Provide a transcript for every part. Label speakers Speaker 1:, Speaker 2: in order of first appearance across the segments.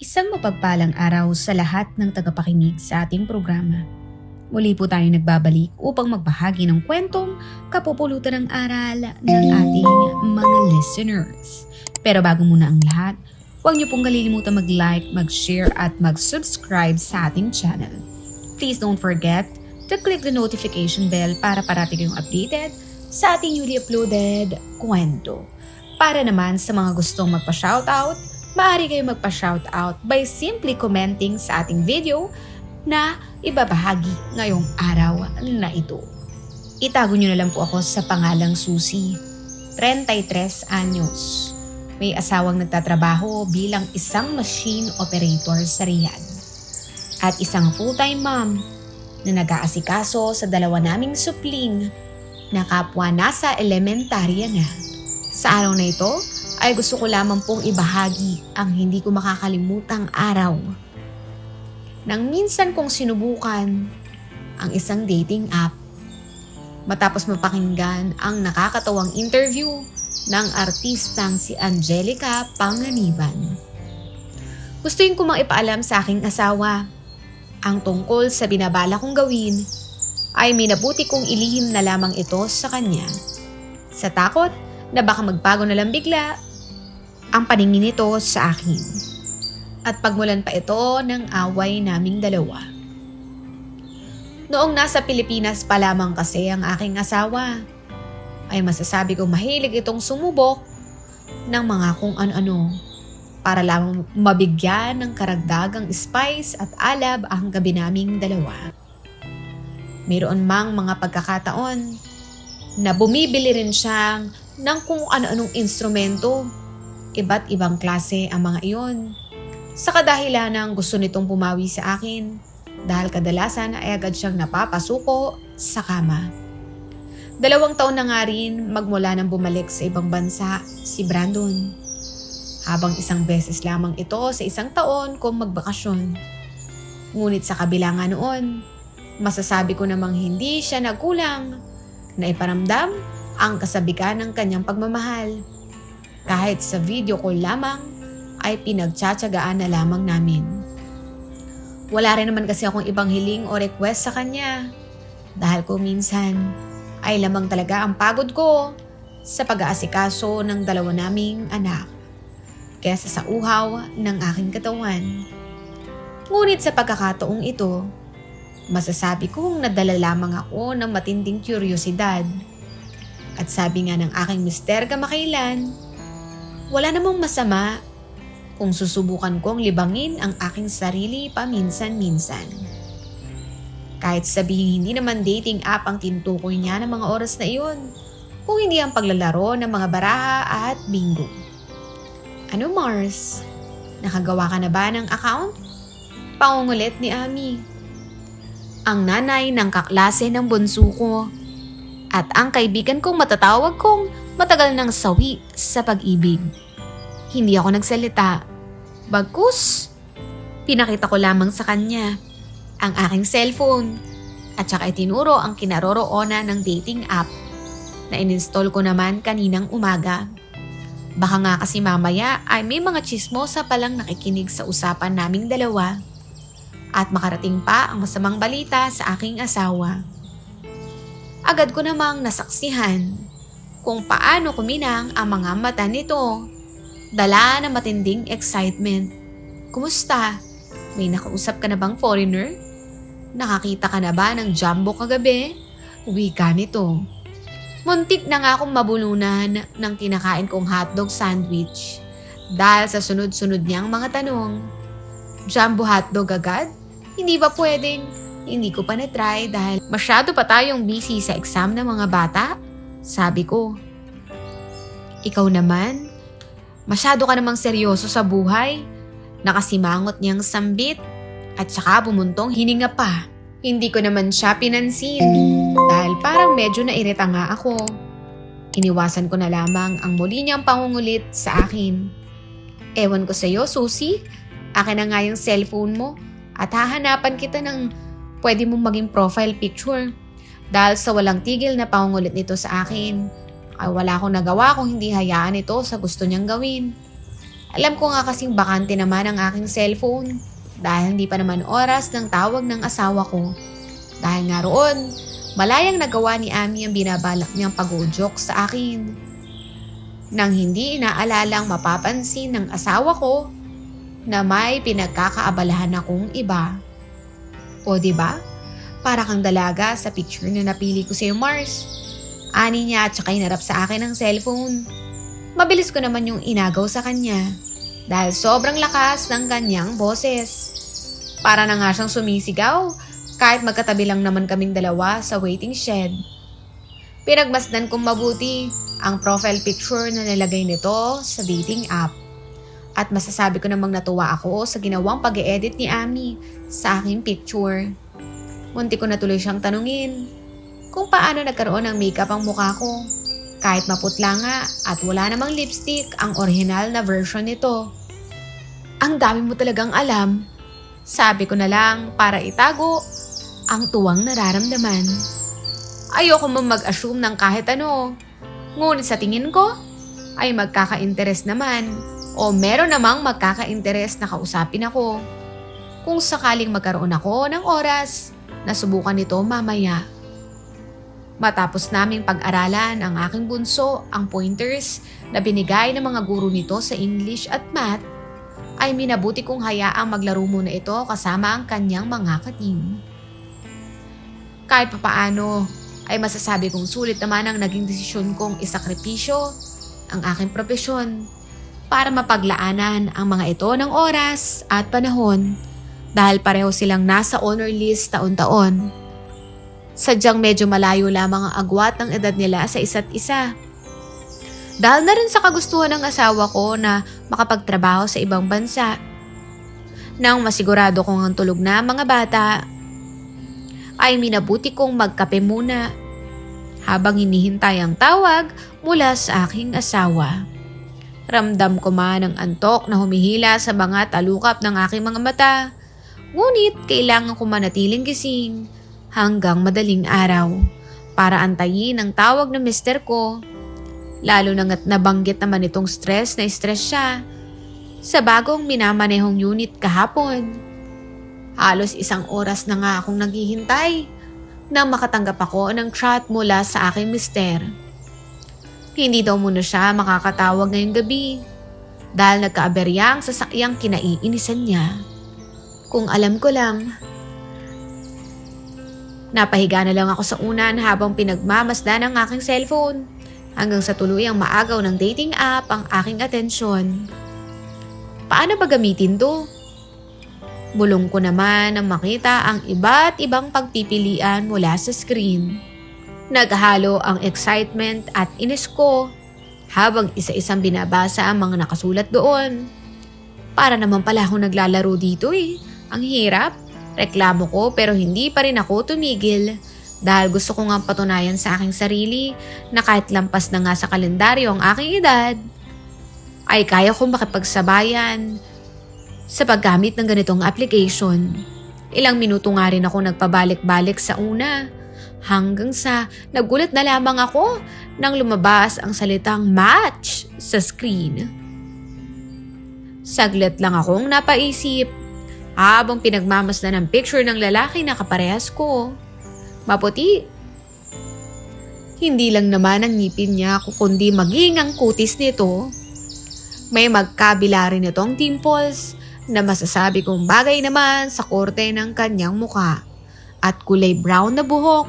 Speaker 1: Isang mapagpalang araw sa lahat ng tagapakinig sa ating programa. Muli po tayo nagbabalik upang magbahagi ng kwentong kapupulutan ng aral ng ating mga listeners. Pero bago muna ang lahat, huwag niyo pong kalilimutan mag-like, mag-share at mag-subscribe sa ating channel. Please don't forget to click the notification bell para parati kayong updated sa ating newly uploaded kwento. Para naman sa mga gustong magpa-shoutout, maaari kayong magpa-shoutout by simply commenting sa ating video na ibabahagi ngayong araw na ito. Itago nyo na lang po ako sa pangalang Susi, 33 anyos. May asawang nagtatrabaho bilang isang machine operator sa Riyadh. At isang full-time mom na nag-aasikaso sa dalawa naming supling na kapwa nasa elementarya na. Sa araw na ito ay gusto ko lamang pong ibahagi ang hindi ko makakalimutang araw. Nang minsan kong sinubukan ang isang dating app matapos mapakinggan ang nakakatawang interview ng artistang si Angelica Panganiban. Gustuin ko mang ipaalam sa aking asawa ang tungkol sa binabala kong gawin ay minabuti kong ilihim na lamang ito sa kanya. Sa takot na baka magbago na lang bigla ang paningin nito sa akin. At pagmulan pa ito ng away naming dalawa. Noong nasa Pilipinas pa lamang kasi ang aking asawa, ay masasabi kong mahilig itong sumubok ng mga kung ano-ano para lamang mabigyan ng karagdagang spice at alab ang gabi naming dalawa. Mayroon mang mga pagkakataon na bumibili rin siyang ng kung ano-anong instrumento. Iba't ibang klase ang mga iyon. Sa kadahilan ng gusto nitong pumawi sa akin dahil kadalasan ay agad siyang napapasuko sa kama. Dalawang taon na nga rin magmula nang bumalik sa ibang bansa si Brandon. Habang isang beses lamang ito sa isang taon kung magbakasyon. Ngunit sa kabila nga noon, masasabi ko namang hindi siya nagkulang na iparamdam ang kasabikan ng kanyang pagmamahal. Kahit sa video call lamang ay pinagtsatsagaan na lamang namin. Wala rin naman kasi akong ibang hiling o request sa kanya dahil kung minsan ay lamang talaga ang pagod ko sa pag-aasikaso ng dalawa naming anak kesa sa uhaw ng aking katawan. Ngunit sa pagkakataong ito, masasabi kong nadala lamang ako ng matinding kuryosidad. At sabi nga ng aking mister kamakailan, wala namang masama kung susubukan kong libangin ang aking sarili paminsan-minsan. Kahit sabihin hindi naman dating app ang tintukoy niya ng mga oras na iyon, kung hindi ang paglalaro ng mga baraha at bingo. Ano Mars? Nakagawa ka na ba ng account? Pangungulit ni Ami. Ang nanay ng kaklase ng bunso ko at ang kaibigan kong matatawag kong matagal nang sawi sa pag-ibig. Hindi ako nagsalita. Bagkus, pinakita ko lamang sa kanya ang aking cellphone at saka itinuro ang kinaroroonan ng dating app na ininstall ko naman kaninang umaga. Baka nga kasi mamaya ay may mga chismosa palang nakikinig sa usapan naming dalawa at makarating pa ang masamang balita sa aking asawa. Agad ko namang nasaksihan kung paano kuminang ang mga mata nito. Dala ng matinding excitement. Kumusta? May nakausap ka na bang foreigner? Nakakita ka na ba ng jumbo kagabi? Wika nito. Muntik na nga akong mabulunan ng kinakain kong hotdog sandwich dahil sa sunod-sunod niyang mga tanong. Jumbo hotdog agad? Hindi ba pwedeng? Hindi ko pa na-try dahil masyado pa tayong busy sa exam ng mga bata. Sabi ko. Ikaw naman? Masyado ka namang seryoso sa buhay. Nakasimangot niyang sambit at saka bumuntong hininga pa. Hindi ko naman siya pinansin dahil parang medyo nairita nga ako. Iniwasan ko na lamang ang muli niyang pangungulit sa akin. Ewan ko sa'yo, Susie. Akin na nga yung cellphone mo at hahanapan kita ng pwede mong maging profile picture. Dahil sa walang tigil na pangungulit nito sa akin, ay wala akong nagawa kung hindi hayaan ito sa gusto niyang gawin. Alam ko nga kasing bakante naman ang aking cellphone dahil hindi pa naman oras ng tawag ng asawa ko. Dahil nga roon, malayang nagawa ni Ami ang binabalak niyang pag-joke sa akin. Nang hindi inaalalang mapapansin ng asawa ko na may pinagkakaabalahan akong iba. O di ba? Para kang dalaga sa picture na napili ko sa Mars. Ani niya at saka inarap sa akin ang cellphone. Mabilis ko naman yung inagaw sa kanya dahil sobrang lakas ng kanyang boses. Para na nga siyang sumisigaw kahit magkatabi lang naman kaming dalawa sa waiting shed. Pinagmasdan kong mabuti ang profile picture na nilagay nito sa dating app. At masasabi ko namang natuwa ako sa ginawang pag edit ni Ami sa aking picture. Munti ko na tuloy siyang tanungin kung paano nagkaroon ng makeup ang mukha ko. Kahit maputla nga at wala namang lipstick ang original na version nito. Ang dami mo talagang alam. Sabi ko na lang para itago ang tuwang nararamdaman. Ayoko mo mag-assume ng kahit ano. Ngunit sa tingin ko, ay magkaka-interest naman o meron namang magkaka-interest na kausapin ako. Kung sakaling magkaroon ako ng oras, nasubukan nito mamaya. Matapos naming pag-aralan ang aking bunso, ang pointers na binigay ng mga guro nito sa English at Math, ay minabuti kong hayaang maglaro muna ito kasama ang kanyang mga kating. Kahit papaano, ay masasabi kong sulit naman ang naging desisyon kong isakripisyo ang aking propesyon para mapaglaanan ang mga ito ng oras at panahon dahil pareho silang nasa honor list taon-taon. Sadyang medyo malayo lamang ang agwat ng edad nila sa isa't isa. Dahil na rin sa kagustuhan ng asawa ko na makapagtrabaho sa ibang bansa. Nang masigurado kong ang tulog na mga bata, ay minabuti kong magkape muna habang hinihintay ang tawag mula sa aking asawa. Ramdam ko man ang antok na humihila sa mga talukap ng aking mga mata. Ngunit kailangan ko manatiling gising hanggang madaling araw para antayin ang tawag ng mister ko. Lalo na nga't nabanggit naman itong stress na stress siya sa bagong minamanehong unit kahapon. Halos isang oras na nga akong naghihintay nang makatanggap ako ng chat mula sa aking mister. Hindi daw muna siya makakatawag ngayong gabi dahil nagkaaberya ang sasakyang kinaiinisan niya. Kung alam ko lang, Napahiga na lang ako sa unan habang pinagmamasdan ang aking cellphone hanggang sa tuluyang maagaw ng dating app ang aking atensyon. Paano ba gamitin to? Bulong ko naman nang makita ang iba't ibang pagpipilian mula sa screen. Naghalo ang excitement at inis ko habang isa-isang binabasa ang mga nakasulat doon. Para naman pala ako naglalaro dito eh. Ang hirap. Reklamo ko pero hindi pa rin ako tumigil dahil gusto ko nga patunayan sa aking sarili na kahit lampas na nga sa kalendaryo ang aking edad, ay kaya kong makipagsabayan sa paggamit ng ganitong application. Ilang minuto nga rin ako nagpabalik-balik sa una hanggang sa nagulat na lamang ako nang lumabas ang salitang match sa screen. Saglit lang akong napaisip habang pinagmamasdan ng picture ng lalaki na kaparehas ko. Maputi. Hindi lang naman ang ngipin niya kundi maging ang kutis nito. May magkabila rin itong dimples na masasabi kong bagay naman sa korte ng kanyang muka at kulay brown na buhok.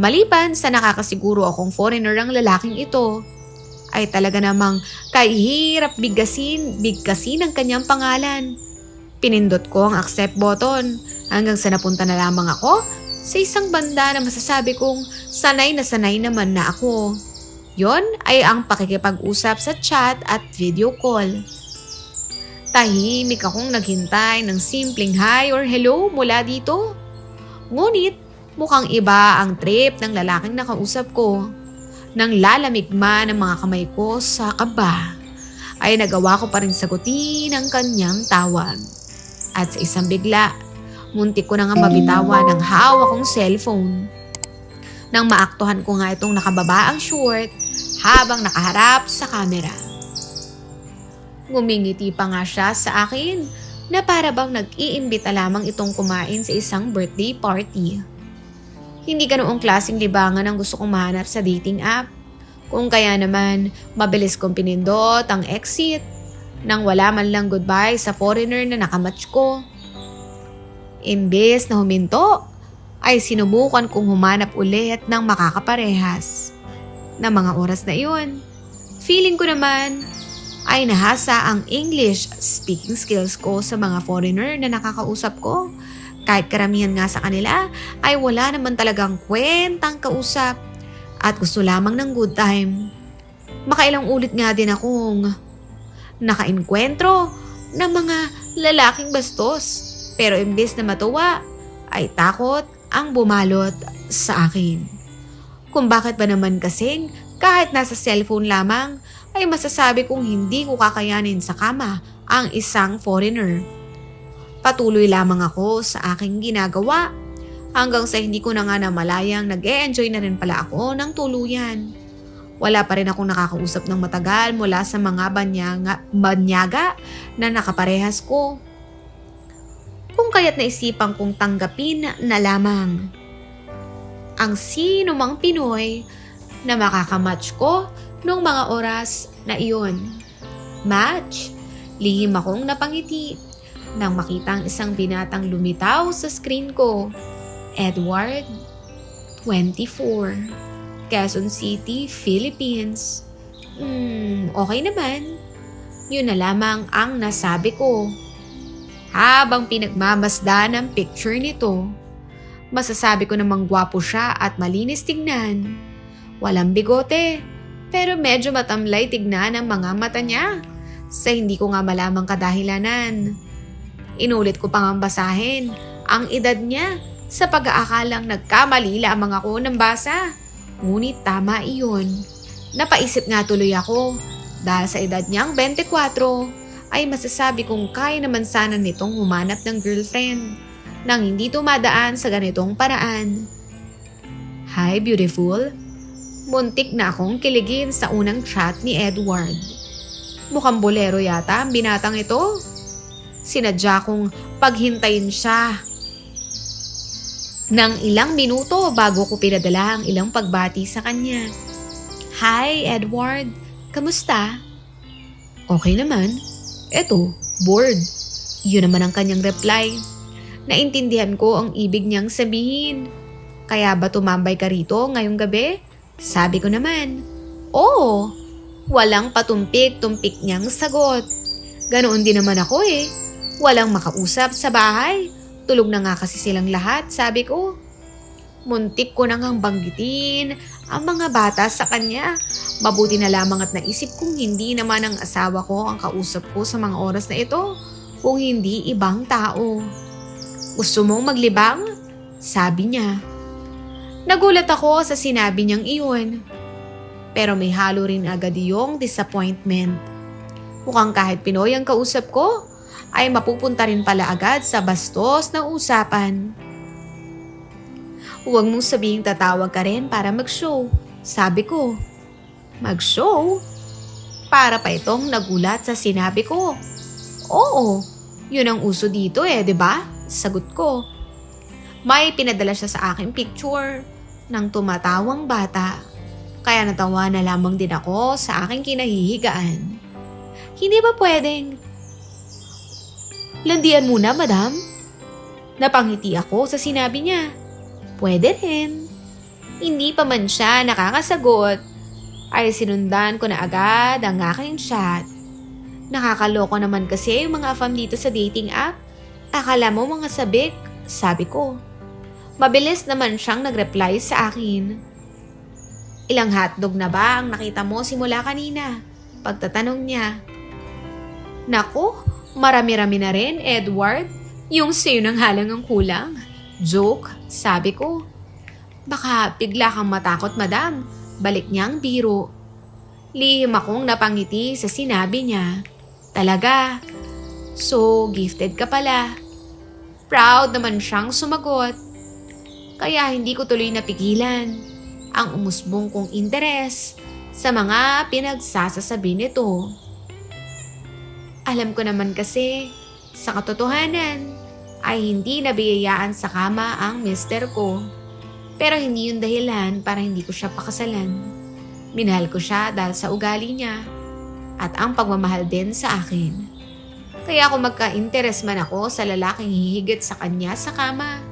Speaker 1: Maliban sa nakakasiguro akong foreigner ang lalaking ito, ay talaga namang kahirap bigkasin, bigkasin ang kanyang pangalan. Pinindot ko ang accept button hanggang sa napunta na lamang ako sa isang banda na masasabi kong sanay na sanay naman na ako. Yon ay ang pakikipag-usap sa chat at video call. Tahimik akong naghintay ng simpleng hi or hello mula dito. Ngunit mukhang iba ang trip ng lalaking nakausap ko. Nang lalamig man ang mga kamay ko sa kaba, ay nagawa ko pa rin sagutin ang kanyang tawag. At sa isang bigla, muntik ko na nga mabitawan ang hawak kong cellphone. Nang maaktuhan ko nga itong nakababa ang short habang nakaharap sa camera. Ngumingiti pa nga siya sa akin na para bang nag-iimbita lamang itong kumain sa isang birthday party. Hindi ganoong klaseng libangan ang gusto kong mahanap sa dating app. Kung kaya naman, mabilis kong pinindot ang exit nang wala man lang goodbye sa foreigner na nakamatch ko. Imbes na huminto, ay sinubukan kong humanap ulit ng makakaparehas. Na mga oras na iyon, feeling ko naman ay nahasa ang English speaking skills ko sa mga foreigner na nakakausap ko. Kahit karamihan nga sa kanila ay wala naman talagang kwentang kausap at gusto lamang ng good time. Makailang ulit nga din akong nakainkwentro ng mga lalaking bastos. Pero imbes na matuwa, ay takot ang bumalot sa akin. Kung bakit ba naman kasing kahit nasa cellphone lamang ay masasabi kong hindi ko kakayanin sa kama ang isang foreigner. Patuloy lamang ako sa aking ginagawa hanggang sa hindi ko na nga namalayang nag enjoy na rin pala ako ng tuluyan. Wala pa rin akong nakakausap ng matagal mula sa mga banyaga, banyaga na nakaparehas ko. Kung kaya't naisipan kong tanggapin na lamang ang sino mang Pinoy na makakamatch ko noong mga oras na iyon. Match, lihim akong napangiti nang makita ang isang binatang lumitaw sa screen ko. Edward, 24, Quezon City, Philippines. Hmm, okay naman. Yun na lamang ang nasabi ko. Habang pinagmamasdan ang picture nito, masasabi ko namang gwapo siya at malinis tignan. Walang bigote, pero medyo matamlay tignan ang mga mata niya sa hindi ko nga malamang kadahilanan. Inulit ko pang ang basahin ang edad niya sa pag-aakalang nagkamali lamang ako ng basa. Ngunit tama iyon. Napaisip nga tuloy ako dahil sa edad niyang 24 ay masasabi kong kaya naman sana nitong humanap ng girlfriend nang hindi tumadaan sa ganitong paraan. Hi beautiful, muntik na akong kiligin sa unang chat ni Edward. Mukhang bolero yata ang binatang ito. Sinadya kong paghintayin siya ng ilang minuto bago ko pinadala ang ilang pagbati sa kanya. Hi Edward, kamusta? Okay naman. Eto, bored. Yun naman ang kanyang reply. Naintindihan ko ang ibig niyang sabihin. Kaya ba tumambay ka rito ngayong gabi? Sabi ko naman, Oo. Walang patumpik-tumpik niyang sagot. Ganoon din naman ako eh. Walang makausap sa bahay. Tulog na nga kasi silang lahat, sabi ko. Muntik ko nang ang banggitin ang mga bata sa kanya. Mabuti na lamang at naisip kong hindi naman ang asawa ko ang kausap ko sa mga oras na ito, kung hindi ibang tao. Gusto mong maglibang? Sabi niya. Nagulat ako sa sinabi niyang iyon. Pero may halo rin agad yung disappointment. Mukhang kahit Pinoy ang kausap ko, ay mapupunta rin pala agad sa bastos na usapan. Huwag mong sabihing tatawag ka rin para mag-show. Sabi ko, mag-show? Para pa itong nagulat sa sinabi ko. Oo, yun ang uso dito eh, di ba? Sagot ko. May pinadala siya sa aking picture ng tumatawang bata. Kaya natawa na lamang din ako sa aking kinahihigaan. Hindi ba pwedeng Landian muna, madam. Napangiti ako sa sinabi niya. Pwede rin. Hindi pa man siya nakakasagot, ay sinundan ko na agad ang aking chat. Nakakaloko naman kasi yung mga fam dito sa dating app. Akala mo mga sabik, sabi ko. Mabilis naman siyang nag-reply sa akin. Ilang hotdog na ba ang nakita mo simula kanina? Pagtatanong niya. Naku, Marami-rami na rin, Edward. Yung sa'yo ng halang ang kulang. Joke, sabi ko. Baka bigla kang matakot, madam. Balik niya ang biro. Lihim akong napangiti sa sinabi niya. Talaga. So, gifted ka pala. Proud naman siyang sumagot. Kaya hindi ko tuloy napigilan ang umusbong kong interes sa mga pinagsasasabi nito. Alam ko naman kasi, sa katotohanan, ay hindi nabiyayaan sa kama ang mister ko. Pero hindi yun dahilan para hindi ko siya pakasalan. Minahal ko siya dahil sa ugali niya at ang pagmamahal din sa akin. Kaya kung magka-interest man ako sa lalaking hihigit sa kanya sa kama,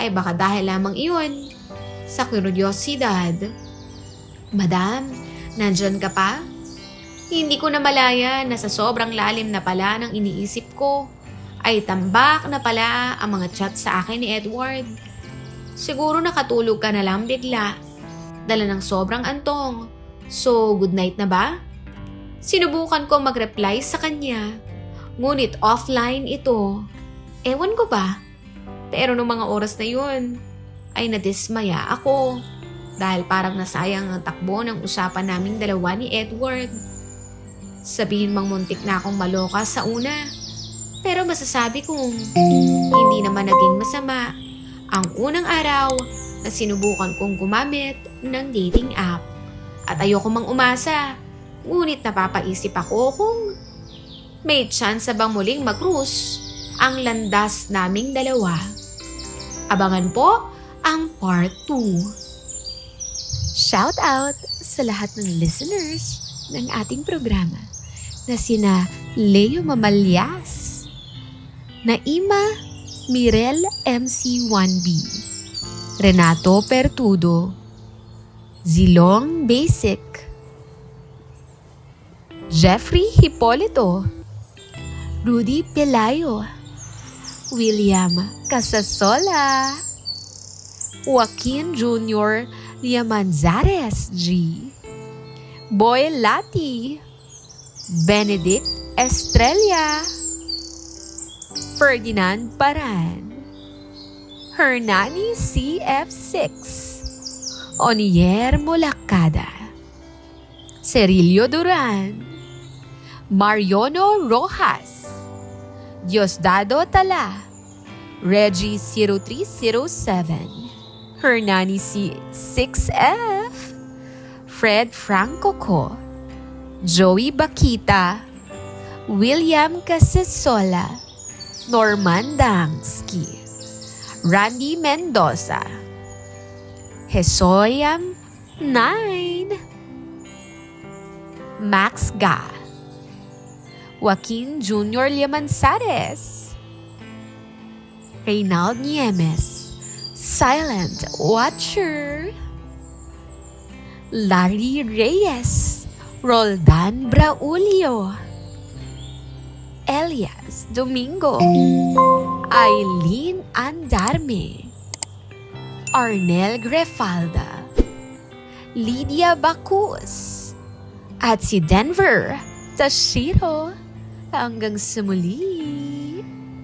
Speaker 1: ay baka dahil lamang iyon sa kuryosidad. Madam, nandyan ka pa? Hindi ko na malaya na sa sobrang lalim na pala ng iniisip ko ay tambak na pala ang mga chat sa akin ni Edward. Siguro nakatulog ka na lang bigla. Dala ng sobrang antong. So, good night na ba? Sinubukan ko mag-reply sa kanya. Ngunit offline ito. Ewan ko ba? Pero nung mga oras na yun, ay nadismaya ako. Dahil parang nasayang ang takbo ng usapan naming dalawa ni Edward. Sabihin mang muntik na akong maloka sa una. Pero masasabi kong hindi naman naging masama ang unang araw na sinubukan kong gumamit ng dating app. At ayoko mang umasa, ngunit napapaisip ako kung may chance bang muling mag-cruise ang landas naming dalawa. Abangan po ang part 2. Shout out sa lahat ng listeners ng ating programa na sina Leo Mamalyas, Naima Mirel MC1B, Renato Pertudo, Zilong Basic, Jeffrey Hipolito, Rudy Pelayo, William Casasola, Joaquin Jr. Liamanzares G, Boy Lati, Benedict Estrella, Ferdinand Paran, Hernani CF6, Onier Molacada, Cerilio Duran, Mariono Rojas, Diosdado Tala, Reggie 0307, Hernani C6F, Fred Franco Co, Joey Bakita, William Casasola, Norman Dangsky, Randy Mendoza, Hesoyam 9, Max Ga, Joaquin Jr. Liamanzares, Reynald Niemes, Silent Watcher, Larry Reyes, Roldan Braulio, Elias Domingo, Eileen Andarme, Arnel Grefalda, Lydia Bacus, at si Denver Tashiro. Hanggang sa muli.